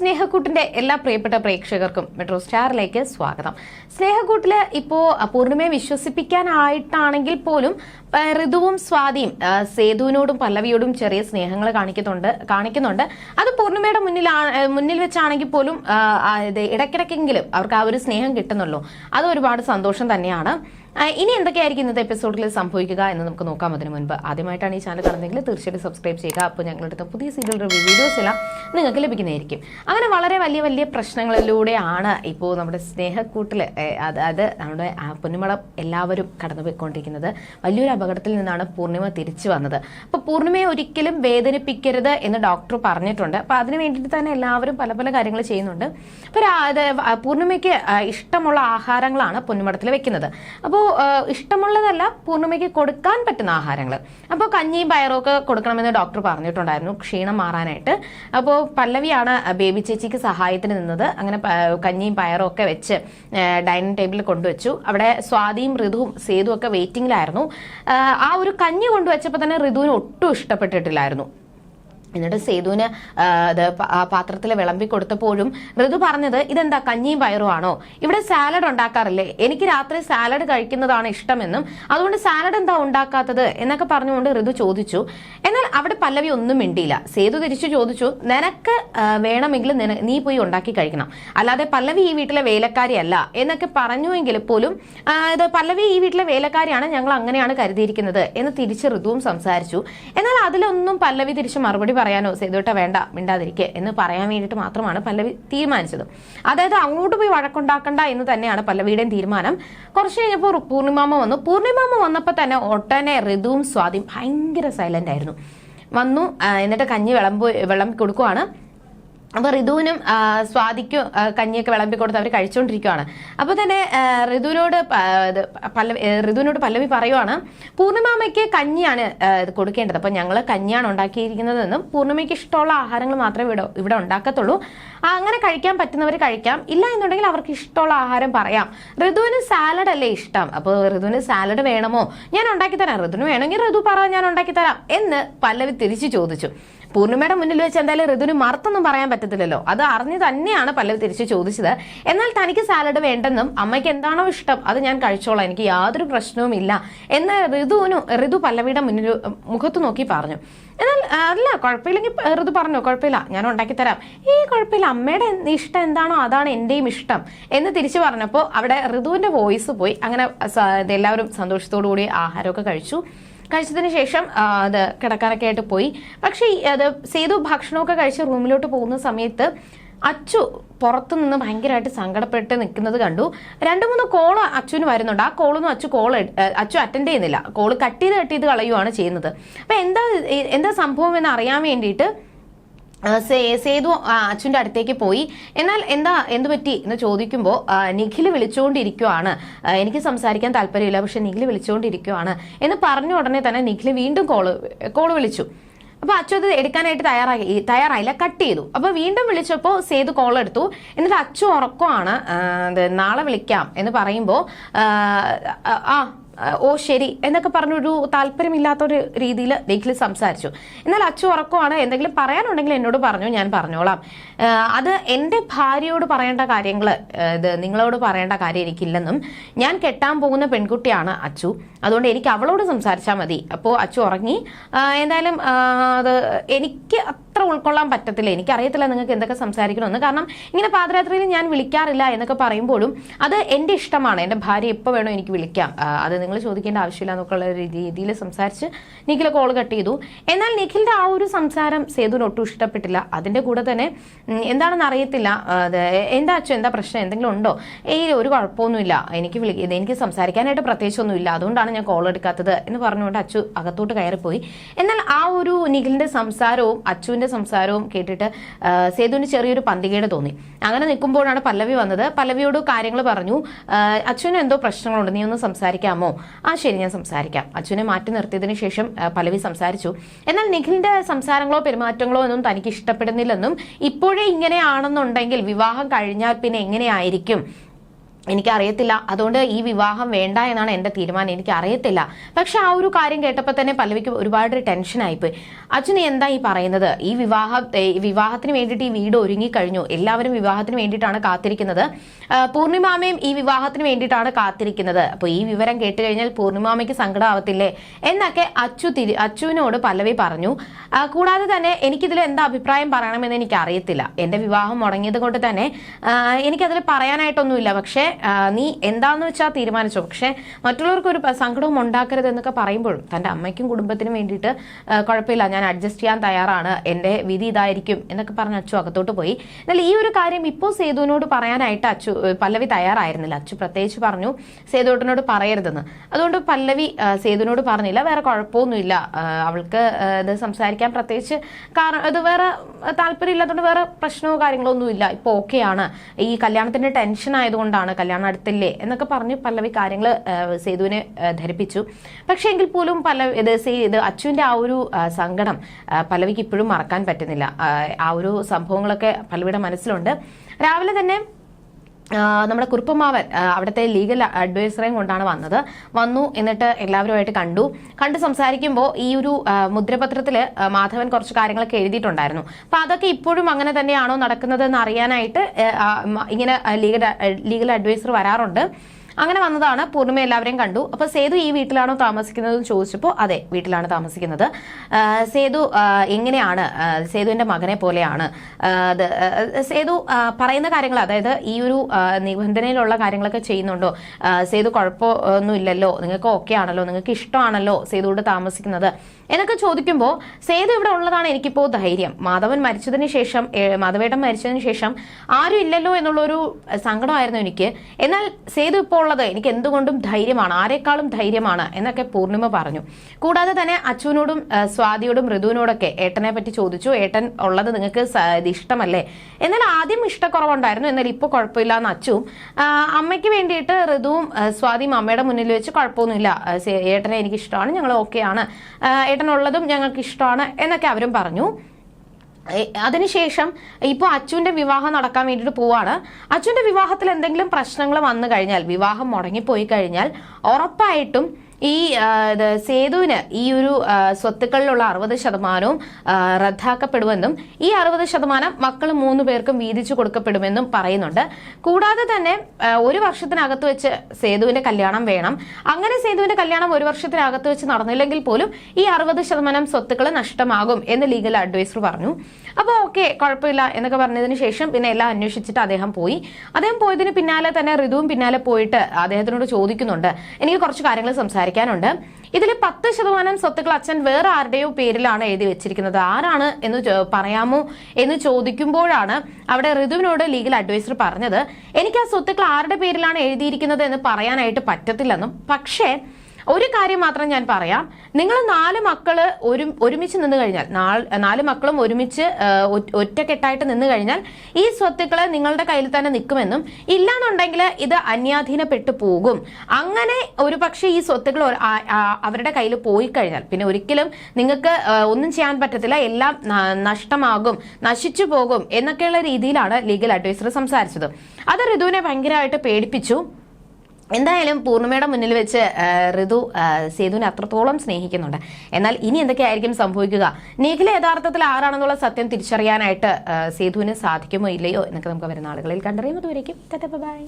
സ്നേഹക്കൂട്ടിന്റെ എല്ലാ പ്രിയപ്പെട്ട പ്രേക്ഷകർക്കും മെട്രോ സ്റ്റാറിലേക്ക് സ്വാഗതം. സ്നേഹക്കൂട്ടിൽ ഇപ്പോ പൂർണിമയെ വിശ്വസിപ്പിക്കാനായിട്ടാണെങ്കിൽ പോലും ഋതുവും സ്വാതിയും സേതുവിനോടും പല്ലവിയോടും ചെറിയ സ്നേഹങ്ങൾ കാണിക്കുന്നുണ്ട് കാണിക്കുന്നുണ്ട്. അത് പൂർണിമയുടെ മുന്നിൽ മുന്നിൽ വെച്ചാണെങ്കിൽ പോലും ഇടയ്ക്കിടയ്ക്കെങ്കിലും അവർക്ക് ആ ഒരു സ്നേഹം കിട്ടുന്നുള്ളൂ. അത് ഒരുപാട് സന്തോഷം തന്നെയാണ്. ഇനി എന്തൊക്കെയായിരിക്കും ഇന്നത്തെ എപ്പിസോഡിൽ സംഭവിക്കുക എന്ന് നമുക്ക് നോക്കാം അതിന് മുൻപ്. ആദ്യമായിട്ടാണ് ഈ ചാനൽ കാണുന്നതെങ്കിൽ തീർച്ചയായിട്ടും സബ്സ്ക്രൈബ് ചെയ്യുക. അപ്പോൾ ഞങ്ങളുടെ പുതിയ സീരിയൽ റിവ്യൂ വീഡിയോസ് എല്ലാം നിങ്ങൾക്ക് ലഭിക്കുന്നതായിരിക്കും. അങ്ങനെ വളരെ വലിയ വലിയ പ്രശ്നങ്ങളിലൂടെയാണ് ഇപ്പോൾ നമ്മുടെ സ്നേഹക്കൂട്ടിൽ അതായത് നമ്മുടെ പൊന്നുമള എല്ലാവരും കടന്നു പോയിക്കൊണ്ടിരിക്കുന്നത് വലിയൊരു അപകടത്തിൽ നിന്നാണ് പൂർണിമ തിരിച്ചു വന്നത്. അപ്പോൾ പൂർണിമയെ ഒരിക്കലും വേദനിപ്പിക്കരുത് എന്ന് ഡോക്ടർ പറഞ്ഞിട്ടുണ്ട്. അപ്പോൾ അതിന് വേണ്ടിയിട്ട് തന്നെ എല്ലാവരും പല പല കാര്യങ്ങൾ ചെയ്യുന്നുണ്ട്. അപ്പോൾ പൂർണിമയ്ക്ക് ഇഷ്ടമുള്ള ആഹാരങ്ങളാണ് പൊന്നുമടത്തിൽ വെക്കുന്നത്. അപ്പോൾ ഇഷ്ടമുള്ളതല്ല പൂർണിമയ്ക്ക് കൊടുക്കാൻ പറ്റുന്ന ആഹാരങ്ങൾ അപ്പോൾ കഞ്ഞിയും പയറും ഒക്കെ കൊടുക്കണമെന്ന് ഡോക്ടർ പറഞ്ഞിട്ടുണ്ടായിരുന്നു. ക്ഷീണം മാറാനായിട്ട്. അപ്പോൾ പല്ലവിയാണ് ബേബി ചേച്ചിക്ക് സഹായത്തിന് നിന്നത്. അങ്ങനെ കഞ്ഞിയും പയറും ഒക്കെ വെച്ച് ഡൈനിങ് ടേബിളിൽ കൊണ്ടുവച്ചു. അവിടെ സ്വാതിയും ഋതുവും സേതുവും ഒക്കെ വെയിറ്റിംഗിലായിരുന്നു ആ ഒരു കഞ്ഞി കൊണ്ടുവച്ചപ്പോൾ തന്നെ ഋതുവിന് ഒട്ടും ഇഷ്ടപ്പെട്ടിട്ടില്ലായിരുന്നു. എന്നിട്ട് സേതുവിന് അത് പാത്രത്തിൽ വിളമ്പി കൊടുത്തപ്പോഴും ഋതു പറഞ്ഞത് ഇതെന്താ കഞ്ഞിയും പയറും ആണോ? ഇവിടെ സാലഡ് ഉണ്ടാക്കാറില്ലേ? എനിക്ക് രാത്രി സാലഡ് കഴിക്കുന്നതാണ് ഇഷ്ടമെന്നും അതുകൊണ്ട് സാലഡ് എന്താ ഉണ്ടാക്കാത്തത് എന്നൊക്കെ പറഞ്ഞുകൊണ്ട് ഋതു ചോദിച്ചു. എന്നാൽ അവിടെ പല്ലവി ഒന്നും മിണ്ടിയില്ല. സേതു തിരിച്ചു ചോദിച്ചു നിനക്ക് വേണമെങ്കിൽ നീ പോയി ഉണ്ടാക്കി കഴിക്കണം. അല്ലാതെ പല്ലവി ഈ വീട്ടിലെ വേലക്കാരിയല്ല എന്നൊക്കെ പറഞ്ഞുവെങ്കിൽ പോലും ഇത് പല്ലവി ഈ വീട്ടിലെ വേലക്കാരിയാണ് ഞങ്ങൾ അങ്ങനെയാണ് കരുതിയിരിക്കുന്നത് എന്ന് തിരിച്ച് ഋതുവും സംസാരിച്ചു. എന്നാൽ അതിലൊന്നും പല്ലവി തിരിച്ച് മറുപടി പറയാനോ സേതുട്ട വേണ്ട മിണ്ടാതിരിക്കെ എന്ന് പറയാൻ വേണ്ടിയിട്ട് മാത്രമാണ് പല്ലവി തീരുമാനിച്ചത്. അതായത് അങ്ങോട്ട് പോയി വഴക്കുണ്ടാക്കണ്ട എന്ന് തന്നെയാണ് പല്ലവിയുടെയും തീരുമാനം. കുറച്ച് കഴിഞ്ഞപ്പോൾ പൂർണിമാമ വന്നു. പൂർണിമാമ വന്നപ്പോൾ തന്നെ ഒട്ടനെ ഋതുവും സ്വാതിയും ഭയങ്കര സൈലന്റ് ആയിരുന്നു. വന്നു എന്നിട്ട് കഞ്ഞി വിളമ്പ് വിളമ്പി കൊടുക്കുവാണ്. അപ്പൊ ഋതുവിനും സ്വാതിക്കും കഞ്ഞിയൊക്കെ വിളമ്പി കൊടുത്ത് അവർ കഴിച്ചുകൊണ്ടിരിക്കുകയാണ് അപ്പൊ തന്നെ ഋതുവിനോട് പല്ലവി ഋതുവിനോട് പല്ലവി പറയുവാണ് പൂർണിമാമയ്ക്ക് കഞ്ഞിയാണ് കൊടുക്കേണ്ടത്. അപ്പൊ ഞങ്ങൾ കഞ്ഞിയാണ് ഉണ്ടാക്കിയിരിക്കുന്നതെന്നും പൂർണിമയ്ക്ക് ഇഷ്ടമുള്ള ആഹാരങ്ങൾ മാത്രമേ ഇവിടെ ഇവിടെ ഉണ്ടാക്കത്തുള്ളൂ. അങ്ങനെ കഴിക്കാൻ പറ്റുന്നവർ കഴിക്കാം. ഇല്ല എന്നുണ്ടെങ്കിൽ അവർക്ക് ഇഷ്ടമുള്ള ആഹാരം പറയാം. ഋതുവിന് സാലഡ് അല്ലേ ഇഷ്ടം? അപ്പോൾ ഋതുവിന് സാലഡ് വേണമോ? ഞാൻ ഉണ്ടാക്കി തരാം ഋതുവിന് വേണമെങ്കിൽ ഋതു പറ ഞാൻ ഉണ്ടാക്കി തരാം എന്ന് പല്ലവി തിരിച്ചു ചോദിച്ചു. പൂർണിമയുടെ മുന്നിൽ വെച്ച് എന്തായാലും ഋതുവിന് മറുത്തൊന്നും പറയാൻ പറ്റത്തില്ലല്ലോ. അത് അറിഞ്ഞു തന്നെയാണ് പല്ലവി തിരിച്ചു ചോദിച്ചത്. എന്നാൽ തനിക്ക് സാലഡ് വേണ്ടെന്നും അമ്മയ്ക്ക് എന്താണോ ഇഷ്ടം അത് ഞാൻ കഴിച്ചോളാം എനിക്ക് യാതൊരു പ്രശ്നവും ഇല്ല എന്ന് ഋതുവിനു ഋതു പല്ലവിയുടെ മുന്നിൽ മുഖത്ത് നോക്കി പറഞ്ഞു. എന്നാൽ അല്ല കുഴപ്പമില്ലെങ്കിൽ ഋതു പറഞ്ഞു കുഴപ്പമില്ല ഞാൻ ഉണ്ടാക്കി തരാം. ഈ കുഴപ്പമില്ല അമ്മയുടെ ഇഷ്ടം എന്താണോ അതാണ് എന്റെയും ഇഷ്ടം എന്ന് തിരിച്ചു പറഞ്ഞപ്പോൾ അവിടെ ഋതുവിന്റെ വോയിസ് പോയി. അങ്ങനെ എല്ലാവരും സന്തോഷത്തോടു കൂടി ആഹാരമൊക്കെ കഴിച്ചു. കഴിച്ചതിന് ശേഷം അത് കിടക്കാനൊക്കെ ആയിട്ട് പോയി. പക്ഷേ അത് സേതു ഭക്ഷണമൊക്കെ കഴിച്ച് റൂമിലോട്ട് പോകുന്ന സമയത്ത് അച്ചു പുറത്തു നിന്ന് ഭയങ്കരമായിട്ട് സങ്കടപ്പെട്ട് നിൽക്കുന്നത് കണ്ടു. രണ്ട് മൂന്ന് കോൾ അച്ചുവിന് വരുന്നുണ്ട്. ആ കോളൊന്നും അച്ചു കോൾ അച്ചു അറ്റൻഡ് ചെയ്യുന്നില്ല. കോൾ കട്ട് ചെയ്ത് കട്ട് ചെയ്ത് കളയുവാണ് ചെയ്യുന്നത്. അപ്പം എന്താ എന്താ സംഭവം എന്ന് അറിയാൻ വേണ്ടിയിട്ട് സേതു അച്ഛന്റെ അടുത്തേക്ക് പോയി. എന്നാൽ എന്താ എന്ത് പറ്റി എന്ന് ചോദിക്കുമ്പോൾ നിഖിൽ വിളിച്ചുകൊണ്ടിരിക്കുവാണ് എനിക്ക് സംസാരിക്കാൻ താല്പര്യമില്ല പക്ഷെ നിഖിൽ വിളിച്ചുകൊണ്ടിരിക്കുവാണ് എന്ന് പറഞ്ഞ ഉടനെ തന്നെ നിഖിൽ വീണ്ടും കോൾ കോൾ വിളിച്ചു. അപ്പൊ അച്ചു അത് എടുക്കാനായിട്ട് തയ്യാറായി തയ്യാറായില്ല കട്ട് ചെയ്തു. അപ്പൊ വീണ്ടും വിളിച്ചപ്പോൾ സേതു കോൾ എടുത്തു. എന്നിട്ട് അച്ചു ഉറക്കമാണ് നാളെ വിളിക്കാം എന്ന് പറയുമ്പോൾ ആ, ഓ ശരി എന്നൊക്കെ പറഞ്ഞൊരു താല്പര്യമില്ലാത്തൊരു രീതിയിൽ നിഖിൽ സംസാരിച്ചു. എന്നാൽ അച്ചു ഉറക്കമാണ് എന്തെങ്കിലും പറയാനുണ്ടെങ്കിൽ എന്നോട് പറഞ്ഞു ഞാൻ പറഞ്ഞോളാം. അത് എന്റെ ഭാര്യയോട് പറയേണ്ട കാര്യങ്ങൾ ഇത് നിങ്ങളോട് പറയേണ്ട കാര്യം എനിക്കില്ലെന്നും ഞാൻ കെട്ടാൻ പോകുന്ന പെൺകുട്ടിയാണ് അച്ചു. അതുകൊണ്ട് എനിക്ക് അവളോട് സംസാരിച്ചാൽ മതി. അപ്പോൾ അച്ചു ഉറങ്ങി. എന്തായാലും അത് എനിക്ക് അത്ര ഉൾക്കൊള്ളാൻ പറ്റത്തില്ല. എനിക്കറിയത്തില്ല നിങ്ങൾക്ക് എന്തൊക്കെ സംസാരിക്കണമെന്ന്. കാരണം ഇങ്ങനെ പാതിരാത്രിയിൽ ഞാൻ വിളിക്കാറില്ല എന്നൊക്കെ പറയുമ്പോഴും അത് എന്റെ ഇഷ്ടമാണ്. എന്റെ ഭാര്യ എപ്പോൾ വേണോ എനിക്ക് വിളിക്കാം. അത് നിങ്ങൾ ചോദിക്കേണ്ട ആവശ്യമില്ല എന്നൊക്കെയുള്ള രീതിയിൽ സംസാരിച്ച് നിഖിൽ കോൾ കട്ട് ചെയ്തു. എന്നാൽ നിഖിലിന്റെ ആ ഒരു സംസാരം സേതുവിന് ഒട്ടും ഇഷ്ടപ്പെട്ടില്ല. അതിന്റെ കൂടെ തന്നെ എന്താണെന്ന് അറിയത്തില്ല. എന്താ അച്ഛൻ എന്താ പ്രശ്നം? എന്തെങ്കിലും ഉണ്ടോ? ഏയ് ഒരു കുഴപ്പമൊന്നുമില്ല. എനിക്ക് വിളി എനിക്ക് സംസാരിക്കാനായിട്ട് പ്രത്യേകിച്ചൊന്നുമില്ല. അതുകൊണ്ടാണ് ഞാൻ കോൾ എടുക്കാത്തത് എന്ന് പറഞ്ഞുകൊണ്ട് അച്ചു അകത്തോട്ട് കയറിപ്പോയി. എന്നാൽ ആ ഒരു നിഖിലിന്റെ സംസാരവും അച്ചുവിന്റെ സംസാരവും കേട്ടിട്ട് സേതുവിന് ചെറിയൊരു പന്തികേട് തോന്നി. അങ്ങനെ നിൽക്കുമ്പോഴാണ് പല്ലവി വന്നത്. പല്ലവിയോട് കാര്യങ്ങൾ പറഞ്ഞു. അച്ഛന് എന്തോ പ്രശ്നങ്ങളുണ്ട്. നീ ഒന്ന് സംസാരിക്കാമോ? ആ ശരി ഞാൻ സംസാരിക്കാം. അച്ഛനെ മാറ്റി നിർത്തിയതിനു ശേഷം പലവി സംസാരിച്ചു. എന്നാൽ നിഖിലിന്റെ സംസാരങ്ങളോ പെരുമാറ്റങ്ങളോ ഒന്നും തനിക്ക് ഇഷ്ടപ്പെടുന്നില്ലെന്നും ഇപ്പോഴേ ഇങ്ങനെയാണെന്നുണ്ടെങ്കിൽ വിവാഹം കഴിഞ്ഞാൽ പിന്നെ എങ്ങനെയായിരിക്കും? എനിക്കറിയത്തില്ല. അതുകൊണ്ട് ഈ വിവാഹം വേണ്ട എന്നാണ് എന്റെ തീരുമാനം. എനിക്ക് അറിയത്തില്ല പക്ഷെ ആ ഒരു കാര്യം കേട്ടപ്പോൾ തന്നെ പല്ലവിക്ക് ഒരുപാട് ടെൻഷനായിപ്പോയി അച്ഛൻ നീ എന്താ ഈ പറയുന്നത്? ഈ വിവാഹം വിവാഹത്തിന് വേണ്ടിയിട്ട് ഈ വീട് ഒരുങ്ങിക്കഴിഞ്ഞു. എല്ലാവരും വിവാഹത്തിന് വേണ്ടിയിട്ടാണ് കാത്തിരിക്കുന്നത്. പൂർണിമാമയും ഈ വിവാഹത്തിന് വേണ്ടിയിട്ടാണ് കാത്തിരിക്കുന്നത്. അപ്പോൾ ഈ വിവരം കേട്ട് കഴിഞ്ഞാൽ പൂർണിമാമയ്ക്ക് സങ്കടമാവത്തില്ലേ എന്നൊക്കെ അച്ചു തിരി അച്ചുവിനോട് പല്ലവി പറഞ്ഞു. കൂടാതെ തന്നെ എനിക്കിതിൽ എന്താ അഭിപ്രായം പറയണമെന്ന് എനിക്ക് അറിയത്തില്ല എന്റെ വിവാഹം മുടങ്ങിയത് കൊണ്ട് തന്നെ എനിക്കതിൽ പറയാനായിട്ടൊന്നുമില്ല. പക്ഷേ നീ എന്താന്ന് വെച്ചാൽ തീരുമാനിച്ചോ? പക്ഷേ മറ്റുള്ളവർക്ക് ഒരു സങ്കടവും ഉണ്ടാക്കരുത് എന്നൊക്കെ പറയുമ്പോഴും തന്റെ അമ്മയ്ക്കും കുടുംബത്തിനും വേണ്ടിയിട്ട് കുഴപ്പമില്ല ഞാൻ അഡ്ജസ്റ്റ് ചെയ്യാൻ തയ്യാറാണ് എന്റെ വിധി ഇതായിരിക്കും എന്നൊക്കെ പറഞ്ഞ് അച്ചു അകത്തോട്ട് പോയി. എന്നാൽ ഈ ഒരു കാര്യം ഇപ്പോൾ സേതുവിനോട് പറയാനായിട്ട് അച്ചു പല്ലവി തയ്യാറായിരുന്നില്ല. അച്ചു പ്രത്യേകിച്ച് പറഞ്ഞു സേതുവേട്ടനോട് പറയരുതെന്ന്. അതുകൊണ്ട് പല്ലവി സേതുവിനോട് പറഞ്ഞില്ല വേറെ കുഴപ്പമൊന്നുമില്ല. അവൾക്ക് ഇത് സംസാരിക്കാൻ പ്രത്യേകിച്ച് കാരണം ഇത് വേറെ താല്പര്യം ഇല്ലാത്തതുകൊണ്ട് വേറെ പ്രശ്നമോ കാര്യങ്ങളോ ഒന്നുമില്ല. ഇപ്പോൾ ഓക്കെയാണ്. ഈ കല്യാണത്തിന്റെ ടെൻഷൻ ആയതുകൊണ്ടാണ് കല്യാണം അടുത്തില്ലേ എന്നൊക്കെ പറഞ്ഞ് പല്ലവി കാര്യങ്ങൾ സേതുവിനെ ധരിപ്പിച്ചു. പക്ഷേ എങ്കിൽ പോലും പല ഇത് ഇത് അച്ചുവിന്റെ ആ ഒരു സങ്കടം പല്ലവിക്ക് ഇപ്പോഴും മറക്കാൻ പറ്റുന്നില്ല. ആ, ഒരു സംഭവങ്ങളൊക്കെ പല്ലവിയുടെ മനസ്സിലുണ്ട്. രാവിലെ തന്നെ നമ്മുടെ കുറുപ്പമാവൻ അവിടുത്തെ ലീഗൽ അഡ്വൈസറേയും കൊണ്ടാണ് വന്നത്. വന്നു എന്നിട്ട് എല്ലാവരുമായിട്ട് കണ്ടു. കണ്ട് സംസാരിക്കുമ്പോൾ ഈ ഒരു മുദ്രപത്രത്തിൽ മാധവൻ കുറച്ച് കാര്യങ്ങളൊക്കെ എഴുതിയിട്ടുണ്ടായിരുന്നു. അപ്പൊ അതൊക്കെ ഇപ്പോഴും അങ്ങനെ തന്നെയാണോ നടക്കുന്നത് എന്ന് അറിയാനായിട്ട് ഇങ്ങനെ ലീഗൽ ലീഗൽ അഡ്വൈസർ വരാറുണ്ട്. അങ്ങനെ വന്നതാണ്. പൂർണിമ എല്ലാവരെയും കണ്ടു. അപ്പൊ സേതു ഈ വീട്ടിലാണോ താമസിക്കുന്നത് എന്ന് ചോദിച്ചപ്പോൾ അതെ വീട്ടിലാണ് താമസിക്കുന്നത്. സേതു എങ്ങനെയാണ്? സേതുവിന്റെ മകനെ പോലെയാണ്. സേതു പറയുന്ന കാര്യങ്ങൾ അതായത് ഈ ഒരു നിബന്ധനയിലുള്ള കാര്യങ്ങളൊക്കെ ചെയ്യുന്നുണ്ടോ? സേതു കുഴപ്പമൊന്നും ഇല്ലല്ലോ നിങ്ങൾക്ക് ഓക്കെ ആണല്ലോ. നിങ്ങൾക്ക് ഇഷ്ടമാണല്ലോ സേതുവിടെ താമസിക്കുന്നത്. എന്നൊക്കെ ചോദിക്കുമ്പോൾ സേതു ഇവിടെ ഉള്ളതാണ് എനിക്കിപ്പോൾ ധൈര്യം. മാധവൻ മരിച്ചതിന് ശേഷം മാധവേട്ടൻ മരിച്ചതിന് ശേഷം ആരും ഇല്ലല്ലോ എന്നുള്ളൊരു സങ്കടമായിരുന്നു എനിക്ക്. എന്നാൽ സേതു ഇപ്പോൾ ഉള്ളത് എനിക്ക് എന്തുകൊണ്ടും ധൈര്യമാണ്? ആരെക്കാളും ധൈര്യമാണ്? എന്നൊക്കെ പൂർണിമ പറഞ്ഞു. കൂടാതെ തന്നെ അച്ഛനോടും സ്വാതിയോടും ഋതുവിനോടൊക്കെ ഏട്ടനെ പറ്റി ചോദിച്ചു. ഏട്ടൻ ഉള്ളത് നിങ്ങൾക്ക് ഇഷ്ടമല്ലേ? എന്നാൽ ആദ്യം ഇഷ്ടക്കുറവുണ്ടായിരുന്നു. എന്നാൽ ഇപ്പോൾ കുഴപ്പമില്ല എന്ന് അച്ചുവും അമ്മയ്ക്ക് വേണ്ടിയിട്ട് ഋതുവും സ്വാതിയും അമ്മയുടെ മുന്നിൽ വെച്ച് കുഴപ്പമൊന്നുമില്ല. ഏട്ടനെ എനിക്ക് ഇഷ്ടമാണ് ഞങ്ങൾ ഓക്കെയാണ്. ഏട്ടനുള്ളതും ഞങ്ങൾക്ക് ഇഷ്ടമാണ് എന്നൊക്കെ അവരും പറഞ്ഞു. അതിനുശേഷം ഇപ്പോൾ അച്ചുവിന്റെ വിവാഹം നടക്കാൻ വേണ്ടിയിട്ട് പോവാണ്. അച്ചുവിന്റെ വിവാഹത്തിൽ എന്തെങ്കിലും പ്രശ്നങ്ങൾ വന്നു കഴിഞ്ഞാൽ വിവാഹം മുടങ്ങിപ്പോയി കഴിഞ്ഞാൽ ഉറപ്പായിട്ടും ഈ സേതുവിന് ഈ ഒരു സ്വത്തുക്കളിലുള്ള അറുപത് ശതമാനവും റദ്ദാക്കപ്പെടുമെന്നും ഈ അറുപത് ശതമാനം മക്കൾ മൂന്ന് പേർക്കും വീതിച്ചു കൊടുക്കപ്പെടുമെന്നും പറയുന്നുണ്ട്. കൂടാതെ തന്നെ ഒരു വർഷത്തിനകത്ത് വെച്ച് സേതുവിന്റെ കല്യാണം വേണം. അങ്ങനെ സേതുവിന്റെ കല്യാണം ഒരു വർഷത്തിനകത്ത് വെച്ച് നടന്നില്ലെങ്കിൽ പോലും ഈ അറുപത് ശതമാനം സ്വത്തുക്കൾ നഷ്ടമാകും എന്ന് ലീഗൽ അഡ്വൈസർ പറഞ്ഞു. അപ്പോൾ ഓക്കെ കുഴപ്പമില്ല എന്നൊക്കെ പറഞ്ഞതിന് ശേഷം പിന്നെ എല്ലാം അന്വേഷിച്ചിട്ട് അദ്ദേഹം പോയി. അദ്ദേഹം പോയതിന് പിന്നാലെ തന്നെ ഋതുവും പിന്നാലെ പോയിട്ട് അദ്ദേഹത്തിനോട് ചോദിക്കുന്നുണ്ട്. എനിക്ക് കുറച്ച് കാര്യങ്ങൾ സംസാരിക്കാനുണ്ട്. ഇതിൽ പത്ത് ശതമാനം സ്വത്തുക്കൾ അച്ഛൻ വേറെ ആരുടെയോ പേരിലാണ് എഴുതി വെച്ചിരിക്കുന്നത്. ആരാണ് എന്ന് പറയാമോ എന്ന് ചോദിക്കുമ്പോഴാണ് അവിടെ ഋതുവിനോട് ലീഗൽ അഡ്വൈസർ പറഞ്ഞത് എനിക്ക് ആ സ്വത്തുക്കൾ ആരുടെ പേരിലാണ് എഴുതിയിരിക്കുന്നത് എന്ന് പറയാനായിട്ട് പറ്റത്തില്ലെന്നും പക്ഷേ ഒരു കാര്യം മാത്രം ഞാൻ പറയാം. നിങ്ങൾ നാല് മക്കൾ ഒരു ഒരുമിച്ച് നിന്ന് കഴിഞ്ഞാൽ നാല് മക്കളും ഒരുമിച്ച് ഒറ്റ- ഒറ്റക്കെട്ടായിട്ട് നിന്ന് കഴിഞ്ഞാൽ ഈ സ്വത്തുക്കളെ നിങ്ങളുടെ കയ്യിൽ തന്നെ നിൽക്കുമെന്നും ഇല്ലാന്നുണ്ടെങ്കിൽ ഇത് അന്യാധീനപ്പെട്ടു പോകും. അങ്ങനെ ഒരു പക്ഷേ ഈ സ്വത്തുക്കൾ അവരുടെ കയ്യിൽ പോയി കഴിഞ്ഞാൽ പിന്നെ ഒരിക്കലും നിങ്ങൾക്ക് ഒന്നും ചെയ്യാൻ പറ്റത്തില്ല എല്ലാം നഷ്ടമാകും നശിച്ചു പോകും എന്നൊക്കെയുള്ള രീതിയിലാണ് ലീഗൽ അഡ്വൈസർ സംസാരിച്ചത്. അത് ഋതുവിനെ ഭയങ്കരമായിട്ട് പേടിപ്പിച്ചു. എന്തായാലും പൂർണിമയുടെ മുന്നിൽ വെച്ച് ഋതു സേതുവിനെ അത്രത്തോളം സ്നേഹിക്കുന്നുണ്ട്. എന്നാൽ ഇനി എന്തൊക്കെയായിരിക്കും സംഭവിക്കുക? നിഖില യഥാർത്ഥത്തിൽ ആരാണെന്നുള്ള സത്യം തിരിച്ചറിയാനായിട്ട് സേതുവിന് സാധിക്കുമോ ഇല്ലയോ എന്നൊക്കെ നമുക്ക് വരുന്ന ആളുകളിൽ കണ്ടറിയും ബൈ.